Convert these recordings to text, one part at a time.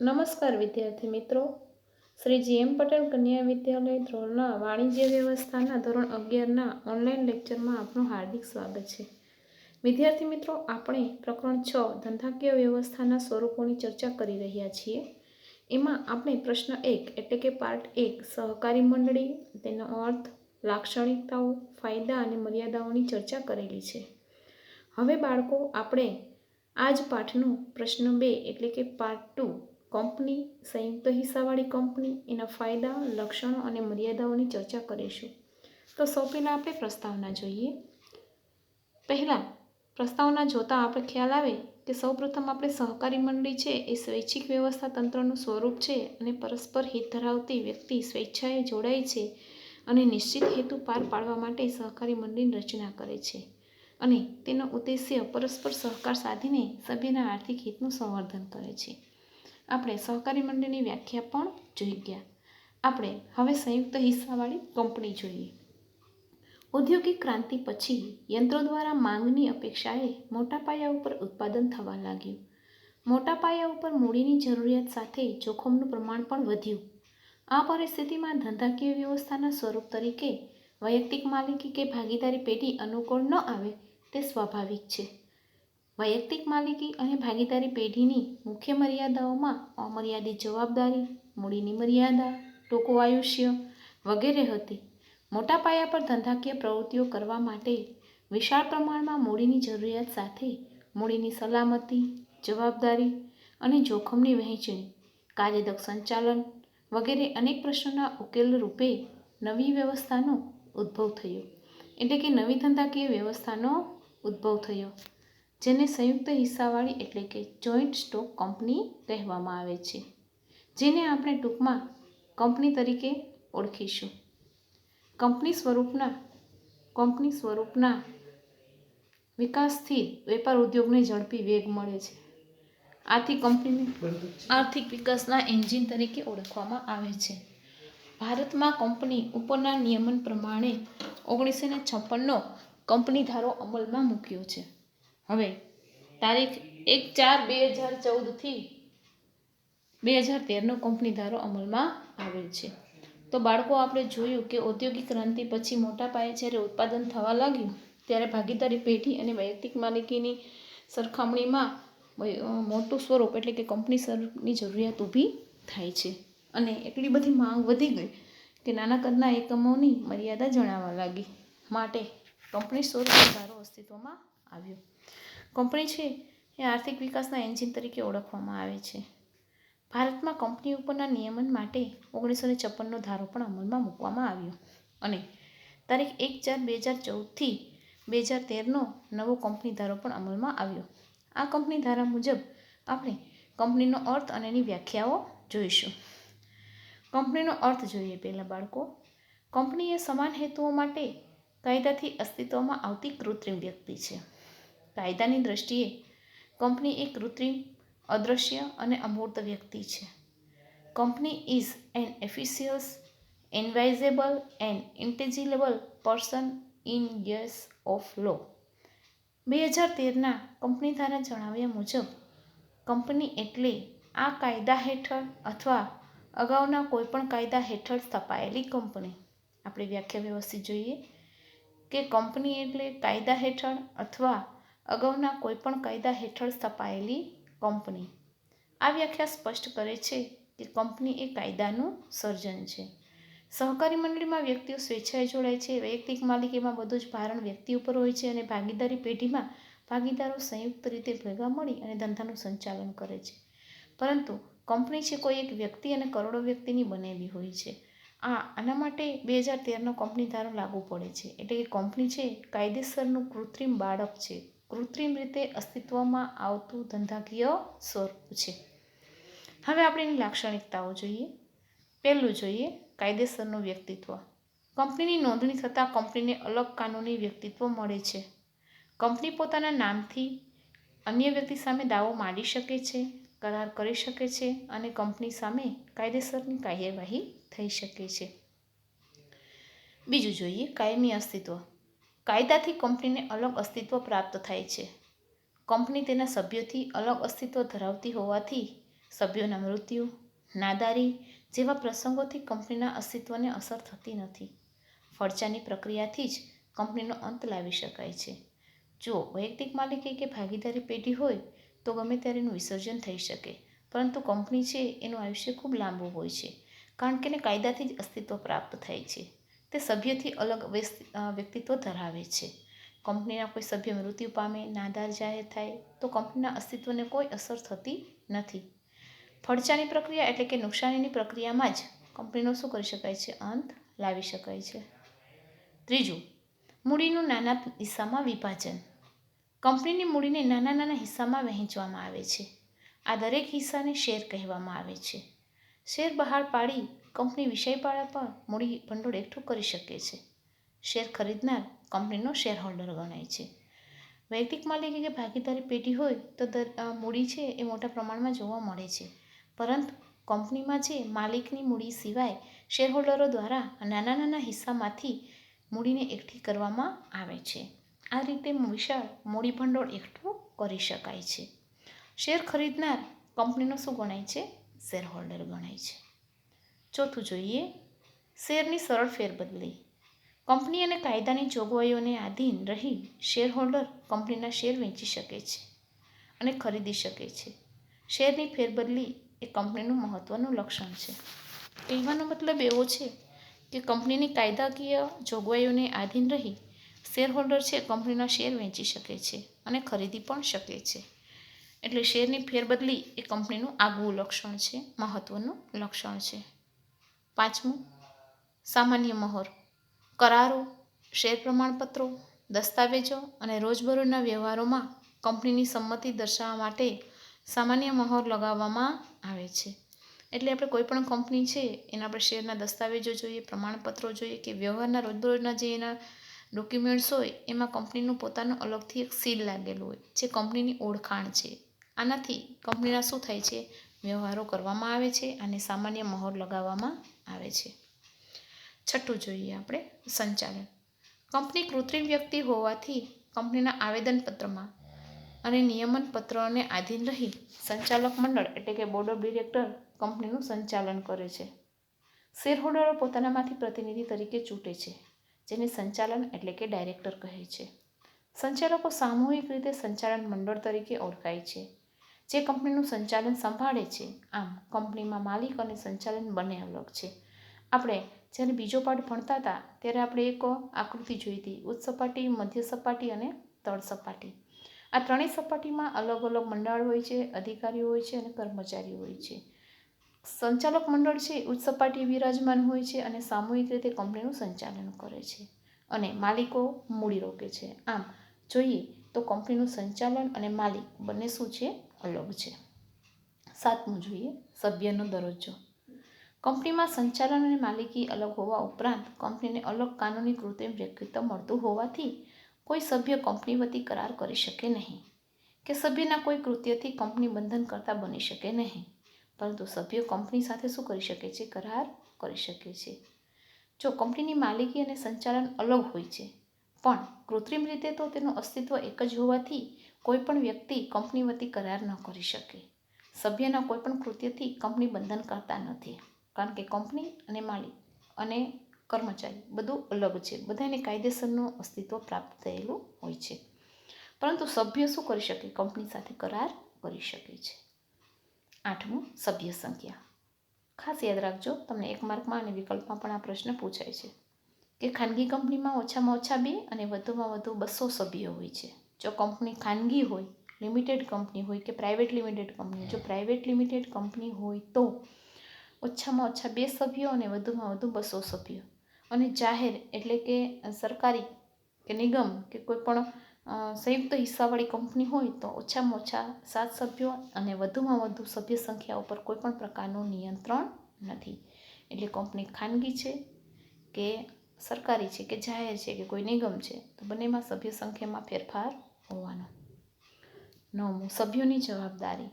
નમસ્કાર વિદ્યાર્થી મિત્રો. શ્રી જી એમ પટેલ કન્યા વિદ્યાલય ધોરણના વાણિજ્ય વ્યવસ્થાના ધોરણ અગિયારના ઓનલાઈન લેક્ચરમાં આપનું હાર્દિક સ્વાગત છે. વિદ્યાર્થી મિત્રો, આપણે પ્રકરણ છ, ધંધાકીય વ્યવસ્થાના સ્વરૂપોની ચર્ચા કરી રહ્યા છીએ. એમાં આપણે પ્રશ્ન એક, એટલે કે પાર્ટ એક, સહકારી મંડળી, તેનો અર્થ લાક્ષણિકતાઓ, ફાયદા અને મર્યાદાઓની ચર્ચા કરેલી છે. હવે બાળકો, આપણે આ જ પાઠનું પ્રશ્ન બે, એટલે કે પાર્ટ ટુ કંપની, સંયુક્ત હિસ્સાવાળી કંપની, એના ફાયદા, લક્ષણો અને મર્યાદાઓની ચર્ચા કરીશું. તો સૌ પહેલાં આપણે પ્રસ્તાવના જોઈએ. પહેલાં, પ્રસ્તાવના જોતાં આપણે ખ્યાલ આવે કે સૌપ્રથમ આપણે સહકારી મંડળી છે, એ સ્વૈચ્છિક વ્યવસ્થા તંત્રનું સ્વરૂપ છે અને પરસ્પર હિત ધરાવતી વ્યક્તિ સ્વેચ્છાએ જોડાય છે અને નિશ્ચિત હેતુ પાર પાડવા માટે સહકારી મંડળીની રચના કરે છે. અને તેનો ઉદ્દેશ્ય પરસ્પર સહકાર સાધીને સભ્યના આર્થિક હિતનું સંવર્ધન કરે છે. આપણે સહકારી મંડળની વ્યાખ્યા પણ જોઈ ગયા. આપણે હવે સંયુક્ત હિસ્સાવાળી કંપની જોઈએ. ઔદ્યોગિક ક્રાંતિ પછી યંત્રો દ્વારા માંગની અપેક્ષાએ મોટા પાયા ઉપર ઉત્પાદન થવા લાગ્યું. મોટા પાયા ઉપર મૂડીની જરૂરિયાત સાથે જોખમનું પ્રમાણ પણ વધ્યું. આ પરિસ્થિતિમાં ધંધાકીય વ્યવસ્થાના સ્વરૂપ તરીકે વૈયક્તિક માલિકી કે ભાગીદારી પેઢી અનુકૂળ ન આવે તે સ્વાભાવિક છે. વૈયક્તિક માલિકી અને ભાગીદારી પેઢીની મુખ્ય મર્યાદાઓમાં અમર્યાદિત જવાબદારી, મૂડીની મર્યાદા, ટૂંકું આયુષ્ય વગેરે હતી. મોટા પાયા પર ધંધાકીય પ્રવૃત્તિઓ કરવા માટે વિશાળ પ્રમાણમાં મૂડીની જરૂરિયાત સાથે મૂડીની સલામતી, જવાબદારી અને જોખમની વહેંચણી, કાર્યદક્ષ સંચાલન વગેરે અનેક પ્રશ્નોના ઉકેલ રૂપે નવી વ્યવસ્થાનો ઉદ્ભવ થયો. એટલે કે નવી ધંધાકીય વ્યવસ્થાનો ઉદ્ભવ થયો. જેને સંયુક્ત હિસ્સાવાળી એટલે કે જોઈન્ટ સ્ટોક કંપની કહેવામાં આવે છે, જેને આપણે ટૂંકમાં કંપની તરીકે ઓળખીશું. કંપની સ્વરૂપના કંપની સ્વરૂપના વિકાસથી વેપાર ઉદ્યોગને ઝડપી વેગ મળે છે. આથી કંપનીને આર્થિક વિકાસના એન્જિન તરીકે ઓળખવામાં આવે છે. ભારતમાં કંપની ઉપરના નિયમન પ્રમાણે ઓગણીસો ને છપ્પનનો કંપની ધારો અમલમાં મૂક્યો છે. હવે, તારીખ એક ચાર બે હજાર ચૌદથી બે હજાર તેરનો કંપની ધારો અમલમાં આવેલ છે. તો બાળકો, આપણે જોયું કે ઔદ્યોગિક ક્રાંતિ પછી મોટા પાયે જ્યારે ઉત્પાદન થવા લાગ્યું, ત્યારે ભાગીદારી પેઢી અને વૈયક્તિક માલિકીની સરખામણીમાં મોટું સ્વરૂપ એટલે કે કંપની સ્વરૂપની જરૂરિયાત ઊભી થાય છે. અને એટલી બધી માંગ વધી ગઈ કે નાના કદના એકમોની મર્યાદા જણાવા લાગી. માટે કંપની સ્વરૂપ ધારો અસ્તિત્વમાં આવ્યો. કંપની છે એ આર્થિક વિકાસના એન્જિન તરીકે ઓળખવામાં આવે છે. ભારતમાં કંપની ઉપરના નિયમન માટે ઓગણીસો ને છપ્પનનો ધારો પણ અમલમાં મૂકવામાં આવ્યો અને તારીખ એક ચાર બે હજાર ચૌદથી બે હજાર તેરનો નવો કંપની ધારો પણ અમલમાં આવ્યો. આ કંપની ધારા મુજબ આપણે કંપનીનો અર્થ અને એની વ્યાખ્યાઓ જોઈશું. કંપનીનો અર્થ જોઈએ પહેલાં બાળકો. કંપની એ સમાન હેતુઓ માટે કાયદાથી અસ્તિત્વમાં આવતી કૃત્રિમ વ્યક્તિ છે. કાયદાની દ્રષ્ટિએ કંપની એ કૃત્રિમ અદૃશ્ય અને અમૂર્ત વ્યક્તિ છે. Company is an એફિશિયસ invisible and intangible person in eyes of law બે હજાર તેરના કંપની દ્વારા જણાવ્યા મુજબ, કંપની એટલે આ કાયદા હેઠળ અથવા અગાઉના કોઈપણ કાયદા હેઠળ સ્થપાયેલી કંપની. આપણે વ્યાખ્યા વ્યવસ્થિત જોઈએ કે કંપની એટલે કાયદા હેઠળ અથવા અગાઉના કોઈપણ કાયદા હેઠળ સ્થપાયેલી કંપની. આ વ્યાખ્યા સ્પષ્ટ કરે છે કે કંપની એ કાયદાનું સર્જન છે. સહકારી મંડળીમાં વ્યક્તિઓ સ્વેચ્છાએ જોડાય છે, વૈયક્તિક માલિકીમાં બધું જ ભારણ વ્યક્તિ ઉપર હોય છે અને ભાગીદારી પેઢીમાં ભાગીદારો સંયુક્ત રીતે ભેગા મળી અને ધંધાનું સંચાલન કરે છે. પરંતુ કંપની છે કોઈ એક વ્યક્તિ અને કરોડો વ્યક્તિની બનેલી હોય છે. આ આના માટે બે હજાર તેરનો કંપની ધારો લાગુ પડે છે. એટલે કે કંપની છે કાયદેસરનું કૃત્રિમ બાળક છે. કૃત્રિમ રીતે અસ્તિત્વમાં આવતું ધંધાકીય સ્વરૂપ છે. હવે આપણે એની લાક્ષણિકતાઓ જોઈએ. પહેલું જોઈએ કાયદેસરનું વ્યક્તિત્વ. કંપનીની નોંધણી થતાં કંપનીને અલગ કાનૂની વ્યક્તિત્વ મળે છે. કંપની પોતાના નામથી અન્ય વ્યક્તિ સામે દાવો માંડી શકે છે, કરાર કરી શકે છે અને કંપની સામે કાયદેસરની કાર્યવાહી થઈ શકે છે. બીજું જોઈએ કાયમી અસ્તિત્વ. કાયદાથી કંપનીને અલગ અસ્તિત્વ પ્રાપ્ત થાય છે. કંપની તેના સભ્યોથી અલગ અસ્તિત્વ ધરાવતી હોવાથી સભ્યોના મૃત્યુ, નાદારી જેવા પ્રસંગોથી કંપનીના અસ્તિત્વને અસર થતી નથી. ફરજાની પ્રક્રિયાથી જ કંપનીનો અંત લાવી શકાય છે. જો વૈયક્તિક માલિકી કે ભાગીદારી પેઢી હોય, તો ગમે ત્યારે એનું વિસર્જન થઈ શકે, પરંતુ કંપની છે, એનું આયુષ્ય ખૂબ લાંબુ હોય છે, કારણ કે એને કાયદાથી જ અસ્તિત્વ પ્રાપ્ત થાય છે. તે સભ્યથી અલગ વ્યક્તિત્વ ધરાવે છે. કંપનીના કોઈ સભ્ય મૃત્યુ પામે, નાદાર જાહેર થાય, તો કંપનીના અસ્તિત્વને કોઈ અસર થતી નથી. ફડચાની પ્રક્રિયા એટલે કે નુકસાનીની પ્રક્રિયામાં જ કંપનીનો શું કરી શકાય છે? અંત લાવી શકાય છે. ત્રીજું, મૂડીનું નાના હિસ્સામાં વિભાજન. કંપનીની મૂડીને નાના નાના હિસ્સામાં વહેંચવામાં આવે છે. આ દરેક હિસ્સાને શેર કહેવામાં આવે છે. શેર બહાર પાડી કંપની વિષયપાળા પણ મૂડી ભંડોળ એકઠું કરી શકે છે. શેર ખરીદનાર કંપનીનો શેર હોલ્ડર ગણાય છે. વૈયક્તિક માલિકી કે ભાગીદારી પેઢી હોય તો મૂડી છે એ મોટા પ્રમાણમાં જોવા મળે છે. પરંતુ કંપનીમાં છે માલિકની મૂડી સિવાય શેરહોલ્ડરો દ્વારા નાના નાના હિસ્સામાંથી મૂડીને એકઠી કરવામાં આવે છે. આ રીતે વિશાળ મૂડી ભંડોળ એકઠું કરી શકાય છે. શેર ખરીદનાર કંપનીનો શું ગણાય છે? શેર હોલ્ડર ગણાય છે. ચોથું જોઈએ. શેરની સરળ ફેરબદલી. કંપની અને કાયદાની જોગવાઈઓને આધીન રહી શેર હોલ્ડર કંપનીના શેર વેચી શકે છે અને ખરીદી શકે છે. શેરની ફેરબદલી એ કંપનીનું મહત્ત્વનું લક્ષણ છે. કહેવાનો મતલબ એવો છે કે કંપનીની કાયદાકીય જોગવાઈઓને આધીન રહી શેર હોલ્ડર છે કંપનીના શેર વેચી શકે છે અને ખરીદી પણ શકે છે. એટલે શેરની ફેરબદલી એ કંપનીનું આગવું લક્ષણ છે મહત્ત્વનું લક્ષણ છે. પાંચમું, સામાન્ય મહોર. કરારો, શેર પ્રમાણપત્રો, દસ્તાવેજો અને રોજબરોજના વ્યવહારોમાં કંપનીની સંમતિ દર્શાવવા માટે સામાન્ય મહોર લગાવવામાં આવે છે. એટલે આપણે કોઈ પણ કંપની છે, એના આપણે શેરના દસ્તાવેજો જોઈએ, પ્રમાણપત્રો જોઈએ કે વ્યવહારના રોજબરોજના જે એના ડોક્યુમેન્ટ્સ હોય, એમાં કંપનીનું પોતાનું અલગથી એક સીલ લાગેલું હોય, જે કંપનીની ઓળખાણ છે. આનાથી કંપનીના શું થાય છે? વ્યવહારો કરવામાં આવે છે અને સામાન્ય મહોર લગાવવામાં આવે છે. છઠ્ઠું જોઈએ આપણે સંચાલન. કંપની કૃત્રિમ વ્યક્તિ હોવાથી કંપનીના આવેદનપત્રમાં અને નિયમન પત્રોને આધીન રહી સંચાલક મંડળ એટલે કે બોર્ડ ઓફ ડિરેક્ટર કંપનીનું સંચાલન કરે છે. શેરહોલ્ડરો પોતાનામાંથી પ્રતિનિધિ તરીકે ચૂંટે છે, જેને સંચાલન એટલે કે ડાયરેક્ટર કહે છે. સંચાલકો સામૂહિક રીતે સંચાલન મંડળ તરીકે ઓળખાય છે. જે કંપનીનું સંચાલન સંભાળે છે, આમ કંપનીમાં માલિક અને સંચાલન બંને અલગ છે. આપણે જ્યારે બીજો પાઠ ભણતા હતા, ત્યારે આપણે એક આકૃતિ જોઈ હતી, ઉચ્ચ સપાટી, મધ્ય સપાટી અને તળ સપાટી. આ ત્રણેય સપાટીમાં અલગ અલગ મંડળ હોય છે, અધિકારીઓ હોય છે અને કર્મચારીઓ હોય છે. સંચાલક મંડળ છે, ઉચ્ચ સપાટી વિરાજમાન હોય છે અને સામૂહિક રીતે કંપનીનું સંચાલન કરે છે અને માલિકો મૂડી રોકે છે. આમ જોઈએ તો કંપનીનું સંચાલન અને માલિક બંને શું છે? અલગ છે. સાતમું જોઈએ, સભ્યનો દરજ્જો. કંપનીમાં સંચાલન અને માલિકી અલગ હોવા ઉપરાંત કંપનીને અલગ કાનૂની કૃત્રિમ વ્યક્તિત્વ મળતું હોવાથી કોઈ સભ્ય કંપની વતી કરાર કરી શકે નહીં કે સભ્યના કોઈ કૃત્યથી કંપની બંધન કરતા બની શકે નહીં. પરંતુ સભ્ય કંપની સાથે શું કરી શકે છે? કરાર કરી શકે છે. જો કંપનીની માલિકી અને સંચાલન અલગ હોય છે, પણ કૃત્રિમ રીતે તો તેનું અસ્તિત્વ એક જ હોવાથી કોઈ પણ વ્યક્તિ કંપની વતી કરાર ન કરી શકે. સભ્યના કોઈ પણ કૃત્યથી કંપની બંધન કરતા નથી. કારણ કે કંપની અને માલિક અને કર્મચારી બધું અલગ છે. બધાને કાયદેસરનું અસ્તિત્વ પ્રાપ્ત થયેલું હોય છે. પરંતુ સભ્ય શું કરી શકે? કંપની સાથે કરાર કરી શકે છે. આઠમું, સભ્ય સંખ્યા. ખાસ યાદ રાખજો, તમને એક માર્કમાં અને વિકલ્પમાં પણ આ પ્રશ્ન પૂછાય છે કે ખાનગી કંપનીમાં ઓછામાં ઓછા બે અને વધુમાં વધુ બસો સભ્યો હોય છે. જો કંપની ખાનગી હોય, લિમિટેડ કંપની હોય કે પ્રાઇવેટ લિમિટેડ કંપની જો પ્રાઇવેટ લિમિટેડ કંપની હોય તો ઓછામાં ઓછા બે સભ્યો અને વધુમાં વધુ બસો સભ્યો. અને જાહેર એટલે કે સરકારી કે નિગમ કે કોઈ પણ સંયુક્ત હિસ્સાવાળી કંપની હોય તો ઓછામાં ઓછા સાત સભ્યો અને વધુમાં વધુ સભ્ય સંખ્યા ઉપર કોઈ પણ પ્રકારનું નિયંત્રણ નથી. એટલે કંપની ખાનગી છે કે સરકારી છે કે જાહેર છે કે કોઈ નિગમ છે, તો બંનેમાં સભ્ય સંખ્યામાં ફેરફાર હોવાનો. નવમું, સભ્યોની જવાબદારી.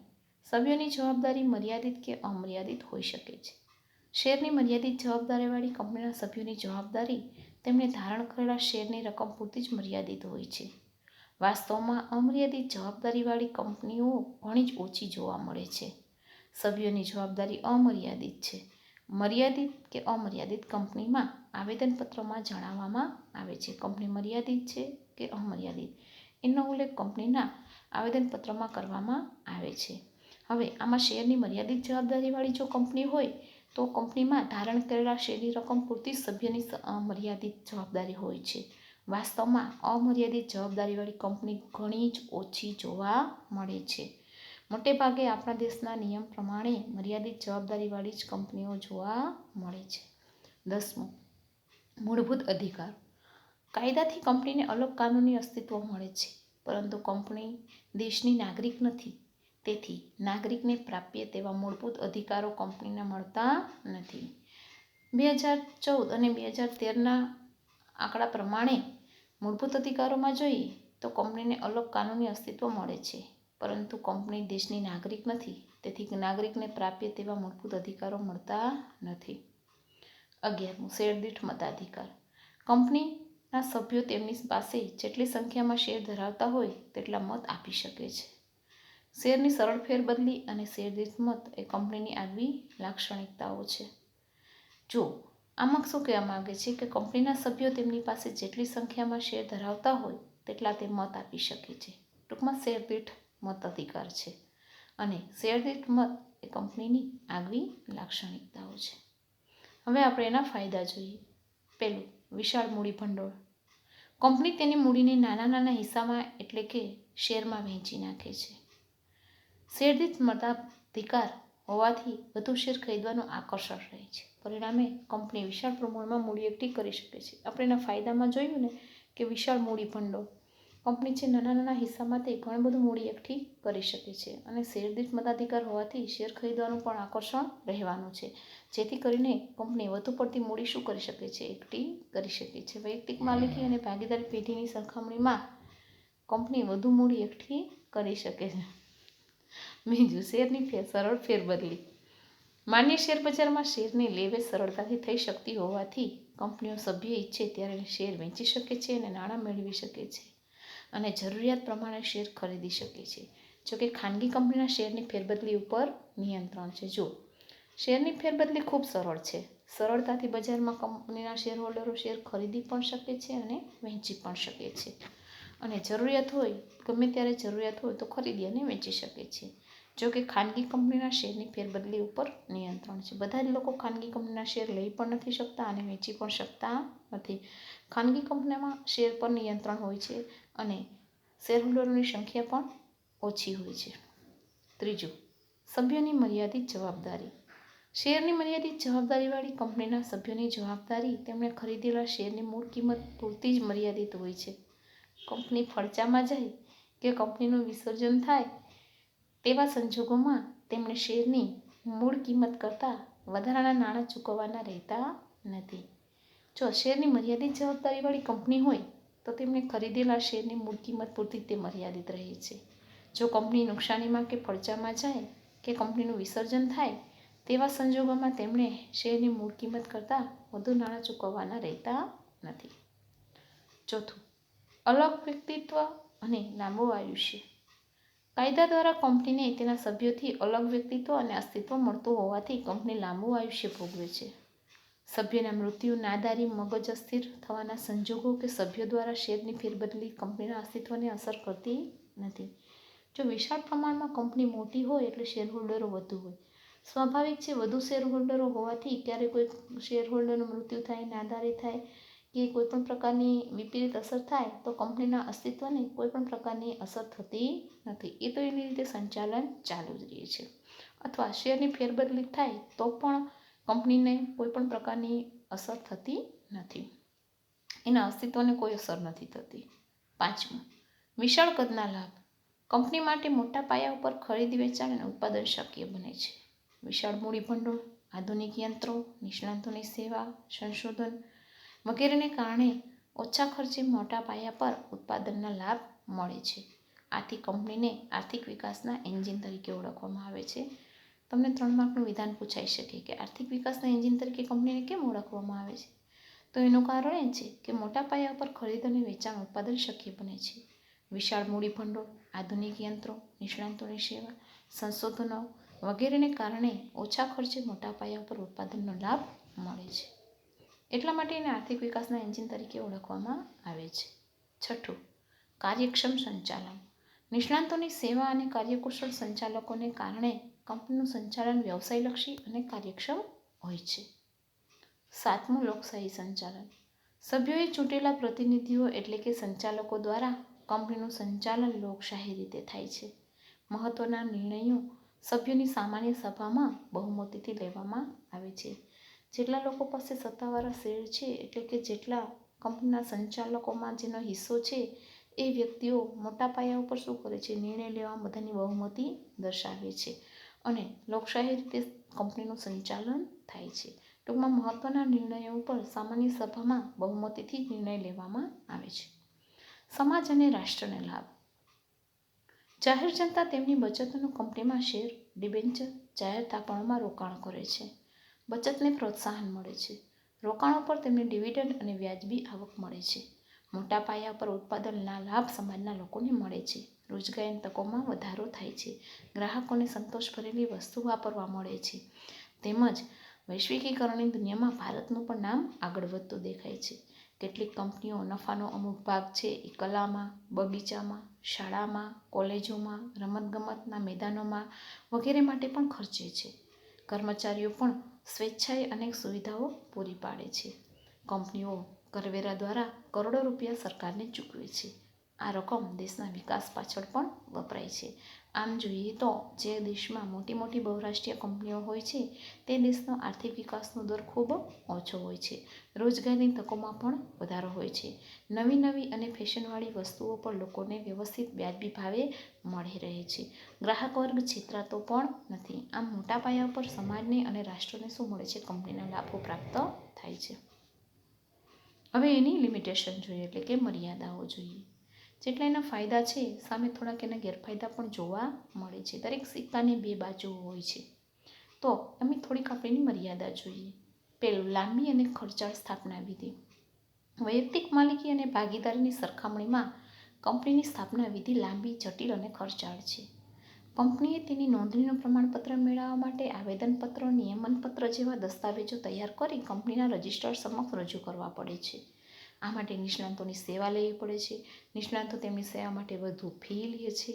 સભ્યોની જવાબદારી મર્યાદિત કે અમર્યાદિત હોઈ શકે છે. શેરની મર્યાદિત જવાબદારીવાળી કંપનીના સભ્યોની જવાબદારી તેમણે ધારણ કરેલા શેરની રકમ પૂરતી જ મર્યાદિત હોય છે. વાસ્તવમાં અમર્યાદિત જવાબદારીવાળી કંપનીઓ ઘણી જ ઓછી જોવા મળે છે. સભ્યોની જવાબદારી અમર્યાદિત છે. મર્યાદિત કે અમર્યાદિત કંપનીમાં આવેદનપત્રમાં જણાવવામાં આવે છે. કંપની મર્યાદિત છે કે અમર્યાદિત? એનો ઉલ્લેખ કંપનીના આવેદનપત્રમાં કરવામાં આવે છે. હવે આમાં શેરની મર્યાદિત જવાબદારીવાળી જો કંપની હોય, તો કંપનીમાં ધારણ કરેલા શેરની રકમ પૂરતી સભ્યની મર્યાદિત જવાબદારી હોય છે. વાસ્તવમાં અમર્યાદિત જવાબદારીવાળી કંપની ઘણી જ ઓછી જોવા મળે છે. મોટે ભાગે આપણા દેશના નિયમ પ્રમાણે મર્યાદિત જવાબદારીવાળી જ કંપનીઓ જોવા મળે છે. દસમું, મૂળભૂત અધિકારો. કાયદાથી કંપનીને અલગ કાનૂની અસ્તિત્વ મળે છે, પરંતુ કંપની દેશની નાગરિક નથી. તેથી નાગરિકને પ્રાપ્ય તેવા મૂળભૂત અધિકારો કંપનીને મળતા નથી. બે હજાર ચૌદ અને બે હજાર તેરના આંકડા પ્રમાણે મૂળભૂત અધિકારોમાં જોઈએ તો કંપનીને અલગ કાનૂની અસ્તિત્વ મળે છે, પરંતુ કંપની દેશની નાગરિક નથી. તેથી નાગરિકને પ્રાપ્ય તેવા મૂળભૂત અધિકારો મળતા નથી. અગિયારમું શેરદીઠ મતાધિકાર. કંપનીના સભ્યો તેમની પાસે જેટલી સંખ્યામાં શેર ધરાવતા હોય તેટલા મત આપી શકે છે. શેરની સરળ ફેરબદલી અને શેરદીઠ મત એ કંપનીની આગવી લાક્ષણિકતાઓ છે. જો, આમાં શું કહેવા માગે છે કે કંપનીના સભ્યો તેમની પાસે જેટલી સંખ્યામાં શેર ધરાવતા હોય તેટલા તે મત આપી શકે છે. ટૂંકમાં શેરદીઠ મતાધિકાર છે અને શેરદીઠ મત એ કંપનીની આગવી લાક્ષણિકતાઓ છે. હવે આપણે એના ફાયદા જોઈએ. પહેલું, વિશાળ મૂડી ભંડોળ કંપની તેની મૂડીને નાના નાના હિસ્સામાં એટલે કે શેરમાં વહેંચી નાખે છે. શેરદીઠ મતાધિકાર હોવાથી વધુ શેર ખરીદવાનું આકર્ષણ રહે છે. પરિણામે કંપની વિશાળ પ્રમાણમાં મૂડી એકઠી કરી શકે છે. આપણે એના ફાયદામાં જોયું ને કે વિશાળ મૂડી ભંડોળ કંપની છે નાના નાના હિસ્સામાંથી ઘણું બધું મૂડી એકઠી કરી શકે છે અને શેરદીઠ મતાધિકાર હોવાથી શેર ખરીદવાનું પણ આકર્ષણ રહેવાનું છે. જેથી કરીને કંપની વધુ પડતી મૂડી શું કરી શકે છે? એકઠી કરી શકે છે. વૈયક્તિક માલિકી અને ભાગીદારી પેઢીની સરખામણીમાં કંપની વધુ મૂડી એકઠી કરી શકે છે. બીજું, શેરની ફેર, સરળ ફેરબદલી. માન્ય શેર બજારમાં શેરની લેવે સરળતાથી થઈ શકતી હોવાથી કંપનીઓ સભ્ય ઈચ્છે ત્યારે શેર વેચી શકે છે અને નાણાં મેળવી શકે છે. અને જરૂરિયાત પ્રમાણે શેર ખરીદી શકે છે. જોકે ખાનગી કંપનીના શેરની ફેરબદલી ઉપર નિયંત્રણ છે. જો શેરની ફેરબદલી ખૂબ સરળ છે. સરળતાથી બજારમાં કંપનીના શેર હોલ્ડરો શેર ખરીદી પણ શકે છે અને વહેંચી પણ શકે છે. અને જરૂરિયાત હોય, ગમે ત્યારે જરૂરિયાત હોય તો ખરીદી અને વેચી શકે છે. જો કે ખાનગી કંપનીના શેરની ફેરબદલી ઉપર નિયંત્રણ છે. બધા જ લોકો ખાનગી કંપનીના શેર લઈ પણ નથી શકતા અને વેચી પણ શકતા નથી. ખાનગી કંપનીમાં શેર પર નિયંત્રણ હોય છે. અને શેરહોલ્ડરોની સંખ્યા પણ ઓછી હોય છે. ત્રીજું, સભ્યોની મર્યાદિત જવાબદારી. શેરની મર્યાદિત જવાબદારીવાળી કંપનીના સભ્યોની જવાબદારી તેમણે ખરીદેલા શેરની મૂળ કિંમત પૂરતી જ મર્યાદિત હોય છે. કંપની ફડચામાં જાય કે કંપનીનું વિસર્જન થાય તેવા સંજોગોમાં તેમણે શેરની મૂળ કિંમત કરતાં વધારાના નાણાં ચૂકવવાના રહેતા નથી. જો શેરની મર્યાદિત જવાબદારીવાળી કંપની હોય તો તેમણે ખરીદેલા શેરની મૂળ કિંમત પૂરતી તે મર્યાદિત રહે છે. જો કંપની નુકસાનીમાં કે પડચામાં જાય, કે કંપનીનું વિસર્જન થાય, તેવા સંજોગોમાં તેમણે શેરની મૂળ કિંમત કરતાં વધુ નાણાં ચૂકવવાના રહેતા નથી. ચોથું અલગ વ્યક્તિત્વ અને લાંબુ આયુષ્ય. કાયદા દ્વારા કંપનીને તેના સભ્યોથી અલગ વ્યક્તિત્વ અને અસ્તિત્વ મળતું હોવાથી કંપની લાંબુ આયુષ્ય ભોગવે છે. સભ્યના મૃત્યુ નાદારી, મગજ અસ્થિર થવાના સંજોગો કે સભ્યો દ્વારા શેરની ફેરબદલી કંપનીના અસ્તિત્વને અસર કરતી નથી. જો વિશાળ પ્રમાણમાં કંપની મોટી હોય એટલે શેરહોલ્ડરો વધુ હોય. સ્વાભાવિક છે, વધુ શેરહોલ્ડરો હોવાથી ક્યારેક કોઈ શેરહોલ્ડરનું મૃત્યુ થાય, નાદારી થાય કે કોઈ પણ પ્રકારની વિપરીત અસર થાય, તો કંપનીના અસ્તિત્વને કોઈ પણ પ્રકારની અસર થતી નથી. એ તો એની રીતે સંચાલન ચાલુ જ રહે છે. અથવા શેરની ફેરબદલી થાય તો પણ કંપનીને કોઈ પણ પ્રકારની અસર થતી નથી. એના અસ્તિત્વને કોઈ અસર નથી થતી. પાંચમું, વિશાળ કદના લાભ. કંપની માટે મોટા પાયા ઉપર ખરીદી, વેચાણ અને ઉત્પાદન શક્ય બને છે. વિશાળ મૂડી ભંડોળ આધુનિક યંત્રો, નિષ્ણાતોની સેવા, સંશોધન વગેરેને કારણે ઓછા ખર્ચે મોટા પાયા પર ઉત્પાદનના લાભ મળે છે. આથી કંપનીને આર્થિક વિકાસના એન્જિન તરીકે ઓળખવામાં આવે છે. તમને ત્રણ માર્કનું વિધાન પૂછાઈ શકે કે આર્થિક વિકાસના એન્જિન તરીકે કંપનીને કેમ ઓળખવામાં આવે છે? તો એનું કારણ એ છે કે મોટા પાયા પર ખરીદ અને વેચાણ ઉત્પાદન શક્ય બને છે. વિશાળ મૂડી ભંડોળ, આધુનિક યંત્રો, નિષ્ણાંતોની સેવા, સંશોધનો વગેરેને કારણે ઓછા ખર્ચે મોટા પાયા પર ઉત્પાદનનો લાભ મળે છે. એટલા માટે એને આર્થિક વિકાસના એન્જિન તરીકે ઓળખવામાં આવે છે. છઠ્ઠું, કાર્યક્ષમ સંચાલન. નિષ્ણાંતોની સેવા અને કાર્યકુશળ સંચાલકોને કારણે કંપનીનું સંચાલન વ્યવસાયલક્ષી અને કાર્યક્ષમ હોય છે. સાતમું લોકશાહી સંચાલન. સભ્યોએ ચૂંટેલા પ્રતિનિધિઓ એટલે કે સંચાલકો દ્વારા કંપનીનું સંચાલન લોકશાહી રીતે થાય છે. મહત્વના નિર્ણયો સભ્યોની સામાન્ય સભામાં બહુમતીથી લેવામાં આવે છે. જેટલા લોકો પાસે સત્તાવાળા શેર છે એટલે કે જેટલા કંપનીના સંચાલકોમાં જેનો હિસ્સો છે એ વ્યક્તિઓ મોટા પાયા ઉપર શું કરે છે? નિર્ણય લેવા બધાની બહુમતી દર્શાવે છે. અને લોકશાહી રીતે કંપનીનું સંચાલન થાય છે. ટૂંકમાં મહત્વના નિર્ણયો ઉપર સામાન્ય સભામાં બહુમતીથી નિર્ણય લેવામાં આવે છે. સમાજ અને રાષ્ટ્રને લાભ. જાહેર જનતા તેમની બચતોનું કંપનીમાં શેર, ડિબેન્ચર, જાહેર થાપણોમાં રોકાણ કરે છે. બચતને પ્રોત્સાહન મળે છે. રોકાણો પર તેમને ડિવિડન્ડ અને વ્યાજબી આવક મળે છે. મોટા પાયા પર ઉત્પાદનના લાભ સમાજના લોકોને મળે છે. રોજગારીની તકોમાં વધારો થાય છે. ગ્રાહકોને સંતોષ ભરેલી વસ્તુ વાપરવા મળે છે. તેમજ વૈશ્વિકીકરણની દુનિયામાં ભારતનું પણ નામ આગળ વધતું દેખાય છે. કેટલીક કંપનીઓ નફાનો અમુક ભાગ છે. એ કલામાં, બગીચામાં, શાળામાં, કોલેજોમાં, રમતગમતના મેદાનોમાં વગેરે માટે પણ ખર્ચે છે. કર્મચારીઓ પણ સ્વેચ્છાએ અનેક સુવિધાઓ પૂરી પાડે છે. કંપનીઓ કરવેરા દ્વારા કરોડો રૂપિયા સરકારને ચૂકવે છે. આ રકમ દેશના વિકાસ પાછળ પણ વપરાય છે. આમ જોઈએ તો જે દેશમાં મોટી મોટી બહુરાષ્ટ્રીય કંપનીઓ હોય છે, તે દેશનો આર્થિક વિકાસનો દર ખૂબ ઓછો હોય છે. રોજગારની તકોમાં પણ વધારો હોય છે. નવી નવી અને ફેશનવાળી વસ્તુઓ પણ લોકોને વ્યવસ્થિત વ્યાજબી ભાવે મળી રહે છે. ગ્રાહક વર્ગ છેતરાતો પણ નથી. આમ મોટા પાયા પર સમાજને અને રાષ્ટ્રને શું મળે છે? કંપનીના લાભો પ્રાપ્ત થાય છે. હવે એની લિમિટેશન જોઈએ, એટલે કે મર્યાદાઓ જોઈએ. જેટલા એના ફાયદા છે, સામે થોડાક એના ગેરફાયદા પણ જોવા મળે છે. દરેક સિક્કાની બે બાજુઓ હોય છે. તો અમે થોડીક આપણે એની મર્યાદા જોઈએ. પેલું લાંબી અને ખર્ચાળ સ્થાપના વિધિ. વૈયક્તિક માલિકી અને ભાગીદારીની સરખામણીમાં કંપનીની સ્થાપના વિધિ લાંબી, જટિલ અને ખર્ચાળ છે. કંપનીએ તેની નોંધણીનું પ્રમાણપત્ર મેળવવા માટે આવેદનપત્ર, નિયમનપત્ર જેવા દસ્તાવેજો તૈયાર કરી કંપનીના રજિસ્ટર સમક્ષ રજૂ કરવા પડે છે. આ માટે નિષ્ણાંતોની સેવા લેવી પડે છે. નિષ્ણાંતો તેમની સેવા માટે વધુ ફી લે છે.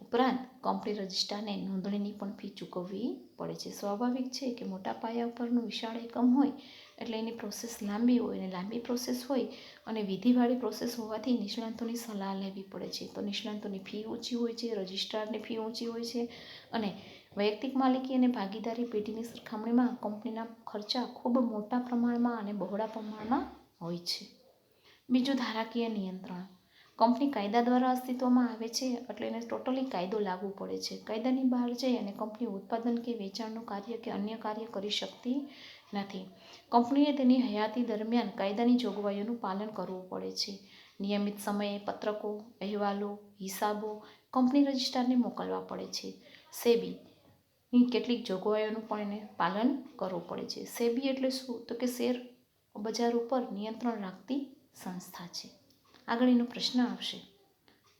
ઉપરાંત, કંપની રજિસ્ટ્રારને નોંધણીની પણ ફી ચૂકવવી પડે છે. સ્વાભાવિક છે કે મોટા પાયા ઉપરનું વિશાળ એકમ હોય એટલે એની પ્રોસેસ લાંબી હોય અને લાંબી પ્રોસેસ હોય અને વિધિવાળી પ્રોસેસ હોવાથી નિષ્ણાંતોની સલાહ લેવી પડે છે. તો નિષ્ણાંતોની ફી ઊંચી હોય છે, રજિસ્ટ્રારની ફી ઊંચી હોય છે અને વૈયક્તિક માલિકી અને ભાગીદારી પેઢીની સરખામણીમાં કંપનીના ખર્ચા ખૂબ મોટા પ્રમાણમાં અને બહોળા પ્રમાણમાં હોય છે. બીજું ધારાકીય નિયંત્રણ. કંપની કાયદા દ્વારા અસ્તિત્વમાં આવે છે એટલે એને ટોટલી કાયદો લાગુ પડે છે. કાયદાની બહાર જઈ અને કંપની ઉત્પાદન કે વેચાણનું કાર્ય કે અન્ય કાર્ય કરી શકતી નથી. કંપનીએ તેની હયાતી દરમિયાન કાયદાની જોગવાઈઓનું પાલન કરવું પડે છે. નિયમિત સમયે પત્રકો, અહેવાલો, હિસાબો કંપની રજિસ્ટ્રારને મોકલવા પડે છે. સેબી ની કેટલીક જોગવાઈઓનું પણ એને પાલન કરવું પડે છે. સેબી એટલે શું? તો કે શેર બજાર ઉપર નિયંત્રણ રાખતી સંસ્થા છે. આગળ એનો પ્રશ્ન આવશે.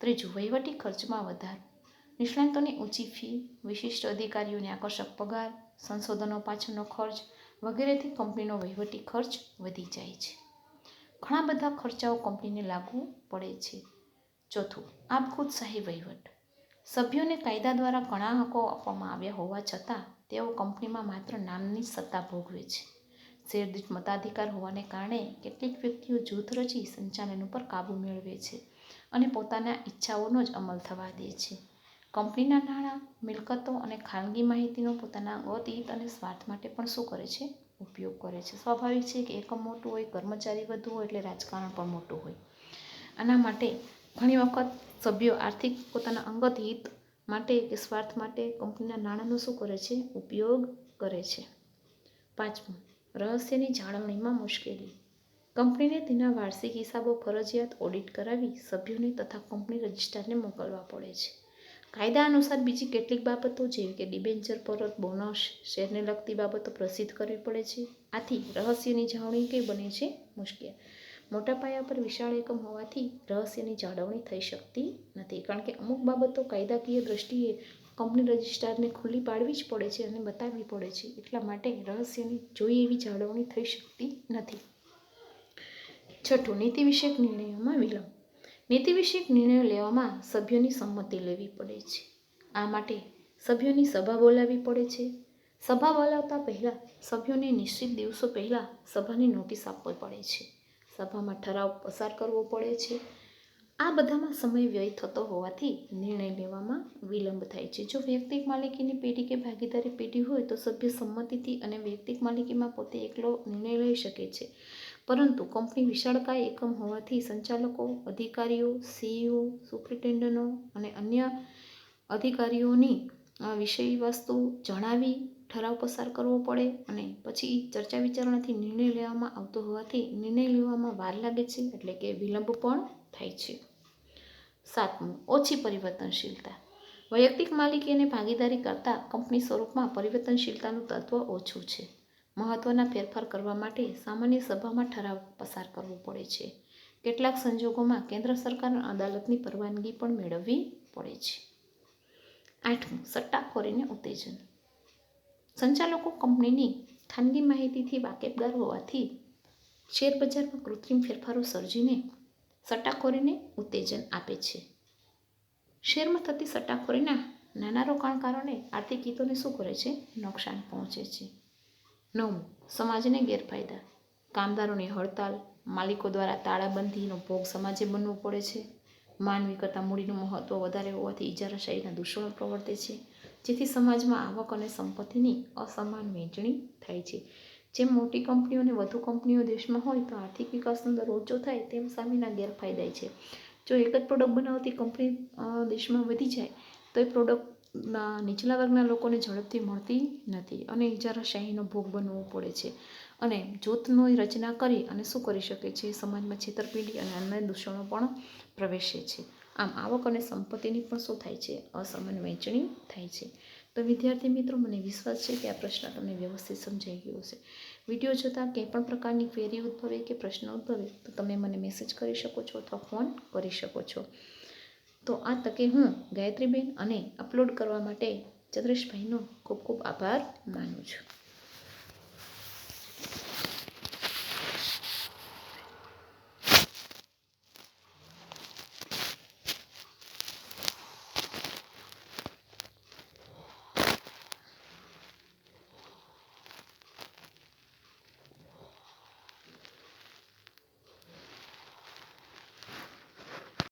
ત્રીજું, વહીવટી ખર્ચમાં વધારો. નિષ્ણાંતોની ઊંચી ફી, વિશિષ્ટ અધિકારીઓને આકર્ષક પગાર, સંશોધનો પાછળનો ખર્ચ વગેરેથી કંપનીનો વહીવટી ખર્ચ વધી જાય છે. ઘણા બધા ખર્ચાઓ કંપનીને લાગુ પડે છે. ચોથું આપખુદશાહી વહીવટ. સભ્યોને કાયદા દ્વારા ઘણા હકો આપવામાં આવ્યા હોવા છતાં, તેઓ કંપનીમાં માત્ર નામની સત્તા ભોગવે છે. શેરદીઠ મતાધિકાર હોવાને કારણે કેટલીક વ્યક્તિઓ જૂથ રચી સંચાલન ઉપર કાબૂ મેળવે છે અને પોતાના ઈચ્છાઓનો જ અમલ થવા દે છે. કંપનીના નાણાં, મિલકતો અને ખાનગી માહિતીનો પોતાના અંગત અને સ્વાર્થ માટે પણ શું કરે છે? ઉપયોગ કરે છે. સ્વાભાવિક છે કે એકમ મોટું હોય, કર્મચારી વધુ હોય એટલે રાજકારણ પણ મોટું હોય. આના માટે ઘણી વખત સભ્યો આર્થિક પોતાના અંગત હિત માટે કે સ્વાર્થ માટે કંપનીના નાણાંનો શું કરે છે? ઉપયોગ કરે છે. પાંચમું, રહસ્યની જાળવણીમાં મુશ્કેલી. કંપનીને તેના વાર્ષિક હિસાબો ફરજિયાત ઓડિટ કરાવી સભ્યોને તથા કંપની રજિસ્ટ્રારને મોકલવા પડે છે. કાયદા અનુસાર બીજી કેટલીક બાબતો જેવી કે ડિબેન્ચર પરત બોનસ શેરને લગતી બાબતો પ્રસિદ્ધ કરવી પડે છે. આથી રહસ્યની જાળવણી કઈ બને છે મુશ્કેલ. મોટા પાયા પર વિશાળ એકમ હોવાથી રહસ્યની જાળવણી થઈ શકતી નથી. કારણ કે અમુક બાબતો કાયદાકીય દ્રષ્ટિએ કંપની રજિસ્ટ્રારને ખુલ્લી પાડવી જ પડે છે અને બતાવવી પડે છે. એટલા માટે રહસ્યની જોઈએ એવી જાળવણી થઈ શકતી નથી. છઠ્ઠું, નીતિ વિષયક નિર્ણયોમાં વિલંબ. નીતિ વિષયક નિર્ણયો લેવામાં સભ્યોની સંમતિ લેવી પડે છે. આ માટે સભ્યોની સભા બોલાવવી પડે છે. સભા બોલાવતા પહેલાં સભ્યોને નિશ્ચિત દિવસો પહેલાં સભાની નોટિસ આપવી પડે છે. સભામાં ઠરાવ પસાર કરવો પડે છે. આ બધામાં સમય વ્યય થતો હોવાથી નિર્ણય લેવામાં વિલંબ થાય છે. જો વ્યક્તિક માલિકીની પેઢી કે ભાગીદારી પેઢી હોય તો સભ્ય સંમતિથી અને વ્યક્તિક માલિકીમાં પોતે એકલો નિર્ણય લઈ શકે છે. પરંતુ કંપની વિશાળકાય એકમ હોવાથી સંચાલકો, અધિકારીઓ, સીઈઓ, સુપ્રિન્ટેન્ડન્ટો અને અન્ય અધિકારીઓની વિષય વસ્તુ જણાવી, ઠરાવ પસાર કરવો પડે અને પછી ચર્ચા વિચારણાથી નિર્ણય લેવામાં આવતો હોવાથી નિર્ણય લેવામાં વાર લાગે છે એટલે કે વિલંબ પણ થાય છે. સાતમું, ઓછી પરિવર્તનશીલતા. વૈયક્તિક માલિકી અને ભાગીદારી કરતાં કંપની સ્વરૂપમાં પરિવર્તનશીલતાનું તત્વ ઓછું છે. મહત્ત્વના ફેરફાર કરવા માટે સામાન્ય સભામાં ઠરાવ પસાર કરવો પડે છે. કેટલાક સંજોગોમાં કેન્દ્ર સરકાર અદાલતની પરવાનગી પણ મેળવવી પડે છે. આઠમું, સટ્ટાખોરીને ઉત્તેજન. સંચાલકો કંપનીની ખાનગી માહિતીથી વાકેફદાર હોવાથી શેરબજારમાં કૃત્રિમ ફેરફારો સર્જીને સટ્ટાખોરીને ઉત્તેજન આપે છે. શેરમાં થતી સટ્ટાખોરીના નાના રોકાણકારોને આર્થિક હિતોને શું કરે છે? નુકસાન પહોંચે છે. નવમું સમાજને ગેરફાયદા. કામદારોની હડતાલ, માલિકો દ્વારા તાળાબંધીનો ભોગ સમાજે બનવો પડે છે. માનવી કરતાં મૂડીનું મહત્ત્વ વધારે હોવાથી ઇજારાશાહીના દૂષણો પ્રવર્તે છે. જેથી સમાજમાં આવક અને સંપત્તિની અસમાન વહેંચણી થાય છે. જેમ મોટી કંપનીઓ અને વધુ કંપનીઓ દેશમાં હોય તો આર્થિક વિકાસનો દર ઓછો થાય, તેમ સામેના ગેરફાયદા છે. જો એક જ પ્રોડક્ટ બનાવતી કંપની દેશમાં વધી જાય, તો એ પ્રોડક્ટ નીચલા વર્ગના લોકોને ઝડપથી મળતી નથી અને ઇજારાશાહીનો ભોગ બનવો પડે છે. અને જૂથની રચના કરી અને શું કરી શકે છે? સમાજમાં છેતરપિંડી અને અન્ય દૂષણો પણ પ્રવેશે છે. આમ આવક અને સંપત્તિની પણ શું થાય છે? અસમાન વહેંચણી થાય છે. તો વિદ્યાર્થી મિત્રો, મને વિશ્વાસ છે કે આ પ્રશ્ન તમને વ્યવસ્થિત સમજાઈ ગયો હશે. વીડિયો જોતાં કંઈ પણ પ્રકારની ક્વેરી ઉદ્ભવે કે પ્રશ્ન ઉદ્ભવે, તો તમે મને મેસેજ કરી શકો છો અથવા ફોન કરી શકો છો. તો આ તકે હું ગાયત્રીબેન અને અપલોડ કરવા માટે ચંદ્રેશભાઈનો ખૂબ ખૂબ આભાર માનું છું.